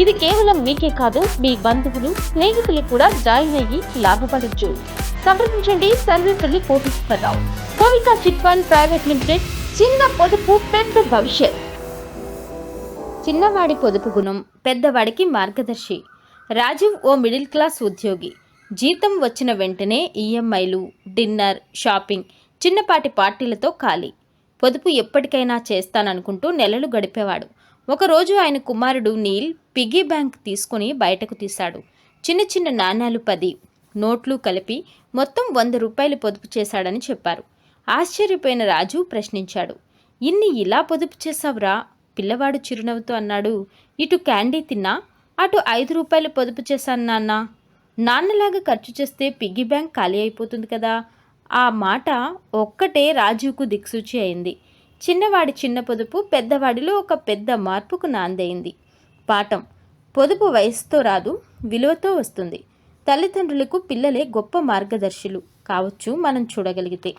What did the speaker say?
ఇది కేవలం మీకే కాదు మీ బంధువులు స్నేహితులు కూడా జాయిన్ అయ్యి లాభపడచ్చు. సంప్రదించండి Sarvepalli Koteswararao Kovika chit fund private limited చిన్న పొదుపు పెద్ద భవిష్యత్. చిన్నవాడి పొదుపు గుణం పెద్దవాడికి మార్గదర్శి. రాజీవ్ ఓ మిడిల్ క్లాస్ ఉద్యోగి. జీతం వచ్చిన వెంటనే ఈఎంఐలు డిన్నర్ షాపింగ్ చిన్నపాటి పార్టీలతో ఖాళీ. పొదుపు ఎప్పటికైనా చేస్తాననుకుంటూ నెలలు గడిపేవాడు. ఒకరోజు ఆయన కుమారుడు నీల్ పిగ్గీ బ్యాంక్ తీసుకుని బయటకు తీశాడు. చిన్న చిన్న నాణ్యాలు పది నోట్లు కలిపి మొత్తం వంద రూపాయలు పొదుపు చేశాడని చెప్పారు. ఆశ్చర్యపోయిన రాజు ప్రశ్నించాడు. ఇన్ని ఇలా పొదుపు చేశావురా? పిల్లవాడు చిరునవ్వుతో అన్నాడు. ఇటు క్యాండీ తిన్నా అటు ఐదు రూపాయలు పొదుపు చేశాను నాన్న. నాన్నలాగా ఖర్చు చేస్తే పిగ్గీ బ్యాంక్ ఖాళీ అయిపోతుంది కదా. ఆ మాట ఒక్కటే రాజుకు దిక్సూచి అయింది. చిన్నవాడి చిన్న పొదుపు పెద్దవాడిలో ఒక పెద్ద మార్పుకు నాందయింది. పాఠం. పొదుపు వయసుతో రాదు విలువతో వస్తుంది. తల్లిదండ్రులకు పిల్లలే గొప్ప మార్గదర్శులు కావచ్చు మనం చూడగలిగితే.